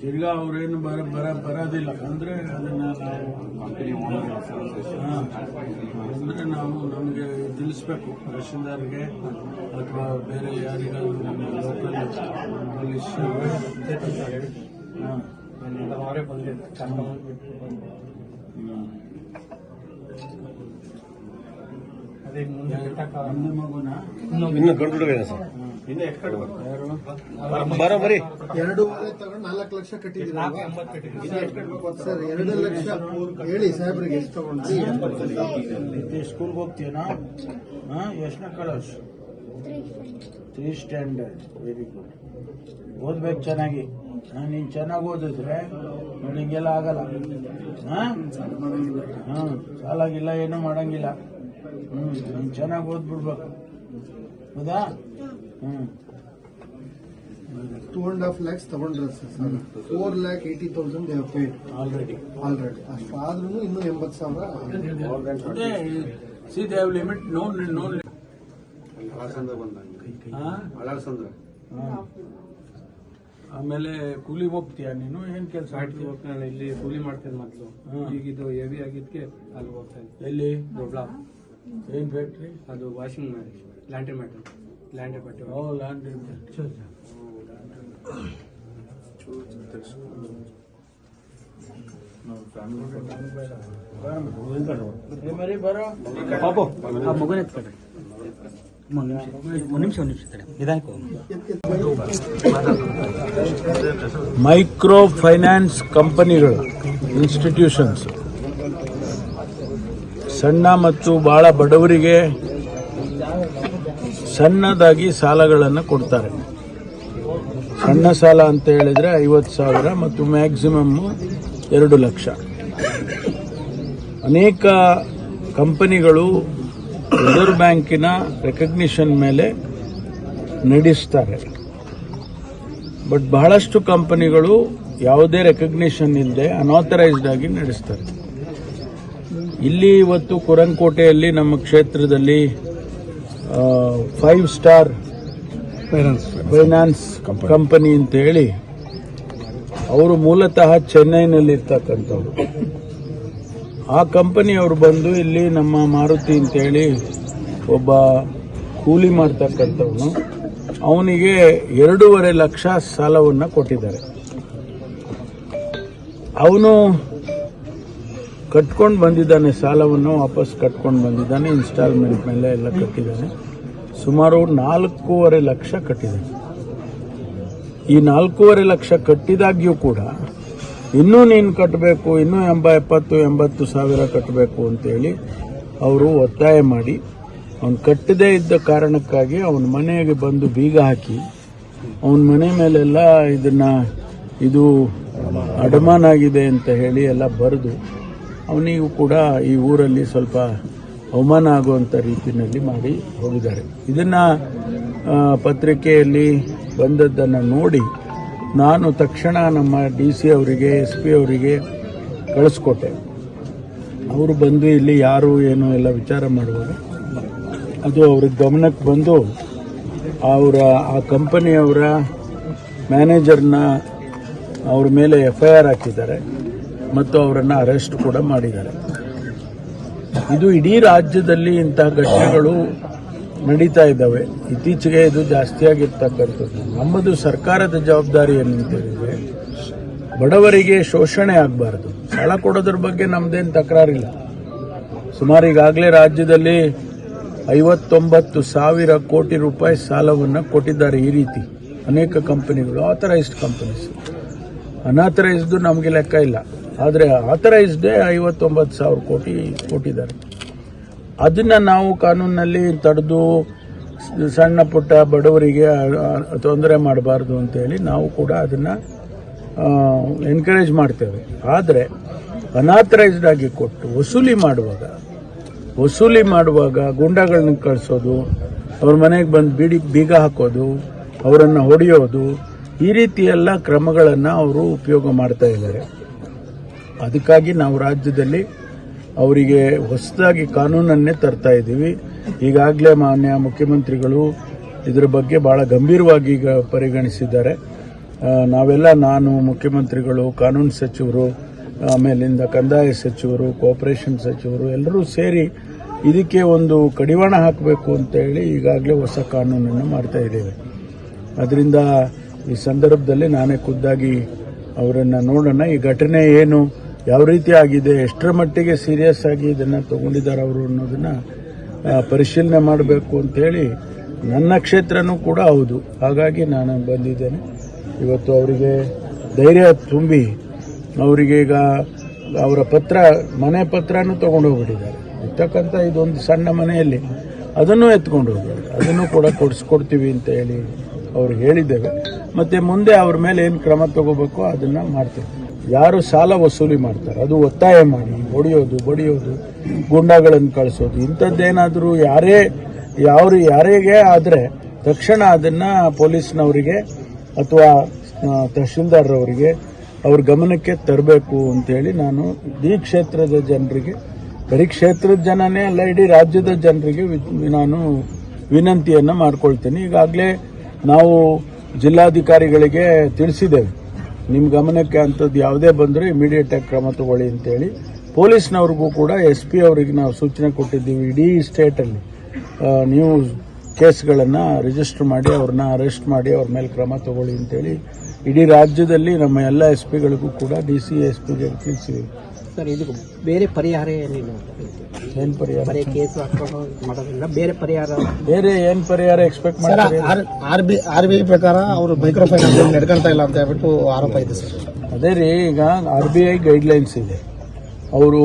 ತಿರ್ಗಾ ಅವ್ರೇನು ಬರ ಬರ ಬರೋದಿಲ್ಲ. ಅಂದ್ರೆ ಅದನ್ನ ನಾವು. ಅಂದ್ರೆ ನಾವು ನಮಗೆ ತಿಳಿಸ್ಬೇಕು. ತಹಶೀಲ್ದಾರ್ಗೆ ಅಥವಾ ಬೇರೆ ಯಾರಿಗಾದ್ರೂ ನಮ್ಮ ಲೋಕಲ್ ಪೊಲೀಸ್ ಅವರೇ ಬಂದಿದ್ದು ಅದೇ ಮುಂದೆ ಇನ್ನು ಗಂಡು ಹುಡುಗ ಇದೆ ಸರ್ ಯಾರು ಬರೋ ಬರೀ ಎರಡು ಮನೆ ತಗೊಂಡು ನಾಲ್ಕು ಲಕ್ಷ ಕಟ್ಟಿದ್ದೀವಿ. ಸರ್ ಎರಡು ಲಕ್ಷ ಹೇಳಿ ಸಾಹೇಬ್ರಿಗೆ ಎಷ್ಟು ತಗೊಂಡ್ರಿ ನಿತ್ಯ ಸ್ಕೂಲ್ಗೆ ಹೋಗ್ತೀಯನಾ? ಹಾ ಎಷ್ಟನೇ ಕಳಸ್ ತ್ರೀ ಸ್ಟ್ಯಾಂಡರ್ಡ್ ವೆರಿ ಗುಡ್ ಓದ್ಬೇಕು ಚೆನ್ನಾಗಿ. ನಾನು ನೀನ್ ಚೆನ್ನಾಗಿ ಓದಿದ್ರೆ ನೋಡಿ ಹಿಂಗೆಲ್ಲ ಆಗಲ್ಲ. ಹಾ? ಹಾ ಸಾಲಾಗಿಲ್ಲ ಏನೂ ಮಾಡಂಗಿಲ್ಲ. ಹ್ಮ್ ನೀನ್ ಚೆನ್ನಾಗಿ ಓದ್ಬಿಡ್ಬೇಕು. ಹೌದಾ? ಹ್ಮ್. ಟೂ ಅಂಡ್ ಹಾಫ್ ಲ್ಯಾಕ್ಸ್ ತಗೊಂಡ್ರೆ sir four lakh eighty thousand they've paid already already ಅಷ್ಟು ಆದ್ರೂ ಇನ್ನೂ ಎಂಬತ್ತು ಸಾವಿರ see they have limit no no ಹಾ? ಹಾ. ಆಮೇಲೆ ಕೂಲಿ ಹೋಗ್ತೀಯ ನೀನು? ಏನ್ ಕೆಲಸ ಹೋಗಿ ನಾನು ಇಲ್ಲಿ ಕೂಲಿ ಮಾಡ್ತೇನೆ ಮೊದಲು. ಈಗ ಇದು ಹೆವಿ ಆಗಿದ್ಕೆ ಅಲ್ಲಿ ಹೋಗ್ತಾ ಇದ್ದೆ ಎಲ್ಲಿ ದೊಡ್ಡ ಏನ್ ಫ್ಯಾಕ್ಟ್ರಿ ಅದು ವಾಷಿಂಗ್ ಲ್ಯಾಂಡ್ರಿ ಮ್ಯಾಟರ್ ಲ್ಯಾಂಡ್ರಿ ಬಟ್ಟೆ ಓ ಲಾಂಡ್ರಿ ಮರಿ ಬರೋ ಮಗುನ ಎತ್ಕೊಳ್ರಿ ಒಂದು ನಿಮಿಷ ಒಂದು ನಿಮಿಷ ತಡೆ ನಿಧಾನಕ್ಕೆ ಮೈಕ್ರೋ ಫೈನಾನ್ಸ್ ಕಂಪನಿಗಳು ಇನ್ಸ್ಟಿಟ್ಯೂಷನ್ಸ್ ಸಣ್ಣ ಮತ್ತು ಬಹಳ ಬಡವರಿಗೆ ಸಣ್ಣದಾಗಿ ಸಾಲಗಳನ್ನು ಕೊಡ್ತಾರೆ. ಸಣ್ಣ ಸಾಲ ಅಂತ ಹೇಳಿದರೆ ಐವತ್ತು ಸಾವಿರ ಮತ್ತು ಮ್ಯಾಕ್ಸಿಮಮ್ ಎರಡು ಲಕ್ಷ. ಅನೇಕ ಕಂಪನಿಗಳು ರಿಸರ್ವ್ ಬ್ಯಾಂಕಿನ ರೆಕಗ್ನಿಷನ್ ಮೇಲೆ ನಡೆಸ್ತಾರೆ. ಬಟ್ ಬಹಳಷ್ಟು ಕಂಪನಿಗಳು ಯಾವುದೇ ರೆಕಗ್ನಿಷನ್ ಇಲ್ಲದೆ ಅನಾಥರೈಸ್ಡ್ ಆಗಿ ನಡೆಸ್ತಾರೆ. ಇಲ್ಲಿ ಇವತ್ತು ಕುರಂಕೋಟೆಯಲ್ಲಿ ನಮ್ಮ ಕ್ಷೇತ್ರದಲ್ಲಿ ಫೈವ್ ಸ್ಟಾರ್ ಫೈನಾನ್ಸ್ ಕಂಪನಿ ಅಂತ ಹೇಳಿ ಅವರು ಮೂಲತಃ ಚೆನ್ನೈನಲ್ಲಿರ್ತಕ್ಕಂಥವ್ರು ಆ ಕಂಪನಿಯವರು ಬಂದು ಇಲ್ಲಿ ನಮ್ಮ ಮಾರುತಿ ಅಂತೇಳಿ ಒಬ್ಬ ಕೂಲಿ ಮಾಡ್ತಕ್ಕಂಥವನು. ಅವನಿಗೆ ಎರಡೂವರೆ ಲಕ್ಷ ಸಾಲವನ್ನು ಕೊಟ್ಟಿದ್ದಾರೆ. ಅವನು ಕಟ್ಕೊಂಡು ಬಂದಿದ್ದಾನೆ ಸಾಲವನ್ನು ವಾಪಸ್ ಕಟ್ಕೊಂಡು ಬಂದಿದ್ದಾನೆ ಇನ್ಸ್ಟಾಲ್ಮೆಂಟ್ ಮೇಲೆ ಎಲ್ಲ ಕಟ್ಟಿದ್ದಾನೆ. ಸುಮಾರು ನಾಲ್ಕೂವರೆ ಲಕ್ಷ ಕಟ್ಟಿದ್ದಾನೆ ಈ ನಾಲ್ಕೂವರೆ ಲಕ್ಷ ಕಟ್ಟಿದಾಗ್ಯೂ ಕೂಡ ಇನ್ನೂ ನೀನು ಕಟ್ಟಬೇಕು ಇನ್ನೂ ಎಂಬ ಎಪ್ಪತ್ತು, ಎಂಬತ್ತು ಸಾವಿರ ಕಟ್ಟಬೇಕು ಅಂತೇಳಿ ಅವರು ಒತ್ತಾಯ ಮಾಡಿ, ಅವನು ಕಟ್ಟದೇ ಇದ್ದ ಕಾರಣಕ್ಕಾಗಿ ಅವನ ಮನೆಗೆ ಬಂದು ಬೀಗ ಹಾಕಿ, ಅವನ ಮನೆ ಮೇಲೆಲ್ಲ ಇದನ್ನ, ಇದು ಅಡಮಾನ ಆಗಿದೆ ಅಂತ ಹೇಳಿ ಎಲ್ಲ ಬರೆದು ಅವನಿಗೂ ಕೂಡ ಈ ಊರಲ್ಲಿ ಸ್ವಲ್ಪ ಅವಮಾನ ಆಗುವಂಥ ರೀತಿಯಲ್ಲಿ ಮಾಡಿ ಹೋಗಿದ್ದಾರೆ. ಇದನ್ನು ಪತ್ರಿಕೆಯಲ್ಲಿ ಬಂದದ್ದನ್ನು ನೋಡಿ ನಾನು ತಕ್ಷಣ ನಮ್ಮ ಡಿ ಸಿ ಅವರಿಗೆ, ಎಸ್ ಪಿ ಅವರಿಗೆ ಕಳಿಸ್ಕೊಟ್ಟೆ. ಅವರು ಬಂದು ಇಲ್ಲಿ ಯಾರು ಏನು ಎಲ್ಲ ವಿಚಾರ ಮಾಡುವಾಗ ಅದು ಅವ್ರ ಗಮನಕ್ಕೆ ಬಂದು ಅವರ, ಆ ಕಂಪನಿಯವರ ಮ್ಯಾನೇಜರ್ನ ಅವ್ರ ಮೇಲೆ ಎಫ್ ಐ ಆರ್ ಹಾಕಿದ್ದಾರೆ. ಮತ್ತು ಅವರನ್ನು ಅರೆಸ್ಟ್ ಕೂಡ ಮಾಡಿದ್ದಾರೆ. ಇದು ಇಡೀ ರಾಜ್ಯದಲ್ಲಿ ಇಂತಹ ಘಟನೆಗಳು ನಡೀತಾ ಇದ್ದಾವೆ. ಇತ್ತೀಚೆಗೆ ಇದು ಜಾಸ್ತಿಯಾಗಿರ್ತಕ್ಕಂಥದ್ದು ನಮ್ಮದು ಸರ್ಕಾರದ ಜವಾಬ್ದಾರಿ ಏನಂತೇಳಿದರೆ, ಬಡವರಿಗೆ ಶೋಷಣೆ ಆಗಬಾರದು. ಸಾಲ ಕೊಡೋದ್ರ ಬಗ್ಗೆ ನಮ್ದೇನು ತಕರಾರಿಲ್ಲ. ಸುಮಾರು ಈಗಾಗಲೇ ರಾಜ್ಯದಲ್ಲಿ ಐವತ್ತೊಂಬತ್ತು ಸಾವಿರ ಕೋಟಿ ರೂಪಾಯಿ ಸಾಲವನ್ನು ಕೊಟ್ಟಿದ್ದಾರೆ ಈ ರೀತಿ. ಅನೇಕ ಕಂಪನಿಗಳು ಆಥರೈಸ್ಡ್ ಕಂಪನೀಸ್ ಅನಾಥರೈಸ್ಡ್ ನಮಗೆ ಲೆಕ್ಕ ಇಲ್ಲ. ಆದರೆ ಆಥರೈಸ್ಡೇ ಐವತ್ತೊಂಬತ್ತು ಸಾವಿರ ಕೋಟಿ ಕೊಟ್ಟಿದ್ದಾರೆ. ಅದನ್ನು ನಾವು ಕಾನೂನಿನಲ್ಲಿ ತಡೆದು ಸಣ್ಣ ಪುಟ್ಟ ಬಡವರಿಗೆ ತೊಂದರೆ ಮಾಡಬಾರ್ದು ಅಂತೇಳಿ ನಾವು ಕೂಡ ಅದನ್ನು ಎನ್ಕರೇಜ್ ಮಾಡ್ತೇವೆ. ಆದರೆ ಅನಾಥರೈಸ್ಡ್ ಆಗಿ ಕೊಟ್ಟು ವಸೂಲಿ ಮಾಡುವಾಗ ವಸೂಲಿ ಮಾಡುವಾಗ ಗುಂಡಗಳನ್ನ ಕಳಿಸೋದು, ಅವ್ರ ಮನೆಗೆ ಬಂದು ಬಿಡಿ, ಬೀಗ ಹಾಕೋದು, ಅವರನ್ನು ಹೊಡೆಯೋದು, ಈ ರೀತಿಯೆಲ್ಲ ಕ್ರಮಗಳನ್ನು ಅವರು ಉಪಯೋಗ ಮಾಡ್ತಾ ಇದ್ದಾರೆ. ಅದಕ್ಕಾಗಿ ನಾವು ರಾಜ್ಯದಲ್ಲಿ ಅವರಿಗೆ ಹೊಸದಾಗಿ ಕಾನೂನನ್ನೇ ತರ್ತಾ ಇದ್ದೀವಿ. ಈಗಾಗಲೇ ಮಾನ್ಯ ಮುಖ್ಯಮಂತ್ರಿಗಳು ಇದರ ಬಗ್ಗೆ ಬಹಳ ಗಂಭೀರವಾಗಿ ಈಗ ಪರಿಗಣಿಸಿದ್ದಾರೆ. ನಾವೆಲ್ಲ ನಾನು, ಮುಖ್ಯಮಂತ್ರಿಗಳು, ಕಾನೂನು ಸಚಿವರು, ಆಮೇಲಿಂದ ಕಂದಾಯ ಸಚಿವರು, ಕೋಪರೇಷನ್ ಸಚಿವರು ಎಲ್ಲರೂ ಸೇರಿ ಇದಕ್ಕೆ ಒಂದು ಕಡಿವಾಣ ಹಾಕಬೇಕು ಅಂತ ಹೇಳಿ ಈಗಾಗಲೇ ಹೊಸ ಕಾನೂನನ್ನು ಮಾಡ್ತಾ ಇದ್ದೇವೆ. ಅದರಿಂದ ಈ ಸಂದರ್ಭದಲ್ಲಿ ನಾನೇ ಖುದ್ದಾಗಿ ಅವರನ್ನು ನೋಡೋಣ. ಈ ಘಟನೆ ಏನು? ಯಾವ ರೀತಿ ಆಗಿದೆ, ಎಷ್ಟರ ಮಟ್ಟಿಗೆ ಸೀರಿಯಸ್ ಆಗಿ ಇದನ್ನು ತಗೊಂಡಿದ್ದಾರೆ ಅವರು ಅನ್ನೋದನ್ನು ಪರಿಶೀಲನೆ ಮಾಡಬೇಕು ಅಂತೇಳಿ ನನ್ನ ಕ್ಷೇತ್ರನೂ ಕೂಡ ಹೌದು. ಹಾಗಾಗಿ ನಾನು ಬಂದಿದ್ದೇನೆ. ಇವತ್ತು ಅವರಿಗೆ ಧೈರ್ಯ ತುಂಬಿ ಅವರಿಗೆ ಈಗ ಅವರ ಪತ್ರ, ಮನೆ ಪತ್ರನೂ ತಗೊಂಡು ಹೋಗ್ಬಿಟ್ಟಿದ್ದಾರೆ. ಇರ್ತಕ್ಕಂಥ ಇದೊಂದು ಸಣ್ಣ ಮನೆಯಲ್ಲಿ ಅದನ್ನು ಎತ್ಕೊಂಡು ಹೋಗ್ಬೋದು ಅದನ್ನು ಕೂಡ ಕೊಡಿಸ್ಕೊಡ್ತೀವಿ ಅಂತ ಹೇಳಿ ಅವ್ರಿಗೆ ಹೇಳಿದ್ದೇವೆ. ಮತ್ತು ಮುಂದೆ ಅವ್ರ ಮೇಲೆ ಏನು ಕ್ರಮ ತಗೋಬೇಕು ಅದನ್ನು ಮಾಡ್ತೀವಿ. ಯಾರು ಸಾಲ ವಸೂಲಿ ಮಾಡ್ತಾರೆ? ಅದು ಒತ್ತಾಯ ಮಾಡಿ, ಹೊಡೆಯೋದು, ಬಡಿಯೋದು, ಗುಂಡಾಗಳನ್ನು ಕಳಿಸೋದು, ಇಂಥದ್ದೇನಾದರೂ ಯಾರೇ ಯಾರು ಯಾರಿಗೆ ಆದರೆ ತಕ್ಷಣ ಅದನ್ನು ಪೊಲೀಸ್ನವರಿಗೆ ಅಥವಾ ತಹಶೀಲ್ದಾರ್ ಅವರಿಗೆ ಅವ್ರ ಗಮನಕ್ಕೆ ತರಬೇಕು ಅಂತೇಳಿ ನಾನು ಈ ಕ್ಷೇತ್ರದ ಜನರಿಗೆ, ಬರೀ ಕ್ಷೇತ್ರದ ಜನನೇ ಅಲ್ಲ, ಇಡೀ ರಾಜ್ಯದ ಜನರಿಗೆ ನಾನು ವಿನಂತಿಯನ್ನು ಮಾಡ್ಕೊಳ್ತೇನೆ. ಈಗಾಗಲೇ ನಾವು ಜಿಲ್ಲಾಧಿಕಾರಿಗಳಿಗೆ ತಿಳಿಸಿದ್ದೇವೆ. ನಿಮ್ಮ ಗಮನಕ್ಕೆ ಅಂಥದ್ದು ಯಾವುದೇ ಬಂದರೂ ಇಮಿಡಿಯೇಟ್ ಆಗಿ ಕ್ರಮ ತಗೊಳ್ಳಿ ಅಂತೇಳಿ ಪೊಲೀಸ್ನವ್ರಿಗೂ ಕೂಡ ಎಸ್ ಪಿ ಅವರಿಗೆ ನಾವು ಸೂಚನೆ ಕೊಟ್ಟಿದ್ದೀವಿ ಇಡೀ ಸ್ಟೇಟಲ್ಲಿ ನೀವು ಕೇಸ್ಗಳನ್ನು ರಿಜಿಸ್ಟರ್ ಮಾಡಿ ಅವ್ರನ್ನ ಅರೆಸ್ಟ್ ಮಾಡಿ ಅವ್ರ ಮೇಲೆ ಕ್ರಮ ತಗೊಳ್ಳಿ ಅಂತೇಳಿ ಇಡೀ ರಾಜ್ಯದಲ್ಲಿ ನಮ್ಮ ಎಲ್ಲ ಎಸ್ ಪಿಗಳಿಗೂ ಕೂಡ ಡಿ ಸಿ ಎಸ್ ಪಿಗೆ ತಿಳಿಸಿದ್ದೀವಿ ಸರ್ ಇದು ಬೇರೆ ಪರಿಹಾರ ಏನಿಲ್ಲ? ಏನು ಪರಿಹಾರ? ಬರೀ ಕೇಸ್ ಹಾಕೊಂಡು ಮಾಡೋದ್ರಿಂದ ಬೇರೆ ಪರಿಹಾರ ಬೇರೆ ಏನು ಪರಿಹಾರ ಎಕ್ಸ್ಪೆಕ್ಟ್ ಮಾಡ್ತಾರೆ? R B R B I ಪ್ರಕಾರ ಅವರು ಮೈಕ್ರೋ ಫೈನಾನ್ಸ್ ನಡ್ಕೊಂತ ಇಲ್ಲ ಅಂತ ಹೇಳ್ಬಿಟ್ಟು ಆರೋಪ ಇದೆ ಸರ್. ಅದೇ ರೀ ಈಗ ಆರ್ ಬಿ ಐ ಗೈಡ್ಲೈನ್ಸ್ ಇದೆ. ಅವರು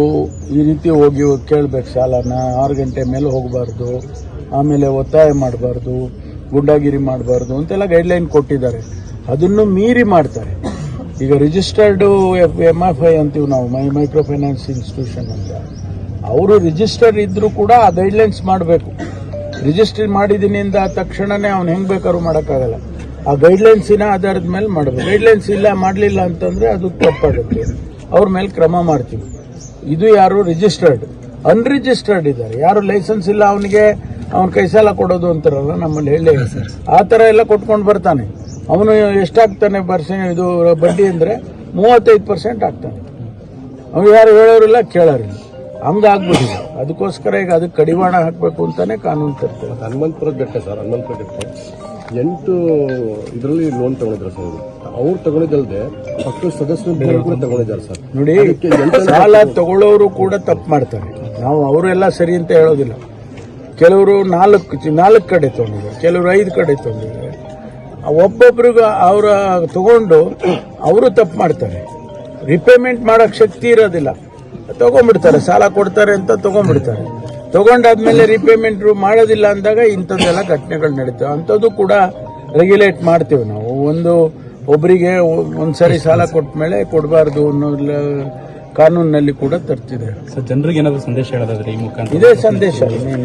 ಈ ರೀತಿ ಹೋಗಿ ಕೇಳಬೇಕು ಸಾಲನ ಆರು ಗಂಟೆ ಮೇಲೆ ಹೋಗಬಾರ್ದು ಆಮೇಲೆ ಒತ್ತಾಯ ಮಾಡಬಾರ್ದು ಗುಂಡಾಗಿರಿ ಮಾಡಬಾರ್ದು ಅಂತೆಲ್ಲ ಗೈಡ್ಲೈನ್ ಕೊಟ್ಟಿದ್ದಾರೆ. ಅದನ್ನು ಮೀರಿ ಮಾಡ್ತಾರೆ. ಈಗ ರಿಜಿಸ್ಟರ್ಡ್ ಎಂ ಎಫ್ ಐ ಅಂತೀವಿ ನಾವು ಮೈ ಮೈಕ್ರೋ ಫೈನಾನ್ಸ್ ಇನ್ಸ್ಟಿಟ್ಯೂಷನ್ ಅಂತ. ಅವರು ರಿಜಿಸ್ಟರ್ ಇದ್ರೂ ಕೂಡ ಆ ಗೈಡ್ಲೈನ್ಸ್ ಮಾಡಬೇಕು. ರಿಜಿಸ್ಟರ್ ಮಾಡಿದಿನಿಂದ ತಕ್ಷಣನೇ ಅವ್ನು ಹೆಂಗ್ ಬೇಕಾದ್ರೂ ಮಾಡೋಕ್ಕಾಗಲ್ಲ. ಆ ಗೈಡ್ಲೈನ್ಸಿನ ಆಧಾರದ ಮೇಲೆ ಮಾಡಬೇಕು. ಗೈಡ್ಲೈನ್ಸ್ ಇಲ್ಲ ಮಾಡಲಿಲ್ಲ ಅಂತಂದ್ರೆ ಅದು ತಪ್ಪಾಗುತ್ತೆ. ಅವ್ರ ಮೇಲೆ ಕ್ರಮ ಮಾಡ್ತೀವಿ. ಇದು ಯಾರು? ರಿಜಿಸ್ಟರ್ಡ್ ಅನ್ರಿಜಿಸ್ಟರ್ಡ್ ಇದ್ದಾರೆ. ಯಾರು ಲೈಸೆನ್ಸ್ ಇಲ್ಲ ಅವನಿಗೆ ಅವ್ನ ಕೈ ಸಾಲ ಕೊಡೋದು ಅಂತಾರಲ್ಲ ನಮ್ಮಲ್ಲಿ ಹೇಳಿ. ಆ ಥರ ಎಲ್ಲ ಕೊಟ್ಕೊಂಡು ಬರ್ತಾನೆ. ಅವನು ಎಷ್ಟಾಗ್ತಾನೆ ಪರ್ಸೆಂಟ್ ಇದು ಬಡ್ಡಿ ಅಂದ್ರೆ ಮೂವತ್ತೈದು ಪರ್ಸೆಂಟ್ ಆಗ್ತಾನೆ. ಅವ್ನು ಯಾರು ಹೇಳೋರಿಲ್ಲ ಕೇಳೋರಿಲ್ಲ. ಹಂಗಾಗ್ಬಿಟ್ಟಿದೆ ಅದಕ್ಕೋಸ್ಕರ ಈಗ ಅದಕ್ಕೆ ಕಡಿವಾಣ ಹಾಕಬೇಕು ಅಂತಾನೆ ಕಾನೂನು ತರ್ತಾರೆ. ಹನುಮಂತಪುರ ಬೆಟ್ಟ ಸರ್ ಹನುಮಂತಪುರ ಬೆಟ್ಟ. ಎಂಟು ಇದರಲ್ಲಿ ಲೋನ್ ತಗೊಂಡಿದ್ರು ಸರ್ ಅವರು. ತಗೊಂಡಿದ್ದಲ್ದೆ ಪಕ್ಕದ ಸದಸ್ಯರು ಕೂಡ ತಗೊಂಡಿದ್ದಾರೆ ಸರ್. ನೋಡಿ ಸಾಲ ತಗೊಳ್ಳೋರು ಕೂಡ ತಪ್ಪು ಮಾಡ್ತಾರೆ. ನಾವು ಅವರೆಲ್ಲ ಸರಿ ಅಂತ ಹೇಳೋದಿಲ್ಲ. ಕೆಲವರು ನಾಲ್ಕು ನಾಲ್ಕು ಕಡೆ ತಗೊಂಡಿದ್ದಾರೆ ಕೆಲವರು ಐದು ಕಡೆ ತಗೊಂಡಿದ್ದಾರೆ. ಒಬ್ಬೊಬ್ರಿಗೆ ಅವರ ತಗೊಂಡು ಅವರು ತಪ್ಪು ಮಾಡ್ತಾರೆ. ರಿಪೇಮೆಂಟ್ ಮಾಡಕ್ ಶಕ್ತಿ ಇರೋದಿಲ್ಲ. ತಗೊಂಡ್ಬಿಡ್ತಾರೆ ಸಾಲ ಕೊಡ್ತಾರೆ ಅಂತ ತಗೊಂಡ್ಬಿಡ್ತಾರೆ. ತಗೊಂಡಾದ್ಮೇಲೆ ರಿಪೇಮೆಂಟ್ ಮಾಡೋದಿಲ್ಲ ಅಂದಾಗ ಇಂಥದ್ದೆಲ್ಲ ಘಟನೆಗಳು ನಡೀತವೆ. ಅಂಥದ್ದು ಕೂಡ ರೆಗ್ಯುಲೇಟ್ ಮಾಡ್ತೀವಿ ನಾವು. ಒಂದು ಒಬ್ಬರಿಗೆ ಒಂದ್ಸರಿ ಸಾಲ ಕೊಟ್ಟ ಮೇಲೆ ಕೊಡಬಾರ್ದು ಅನ್ನೋ ಕಾನೂನಿನಲ್ಲಿ ಕೂಡ ತರ್ತಿದೆ ಸರ್ ಜನರಿಗೆ ಏನಾದರೂ ಸಂದೇಶ ಹೇಳೋದಾದ್ರೆ ಈ ಮುಖಾಂತರ? ಇದೇ ಸಂದೇಶ.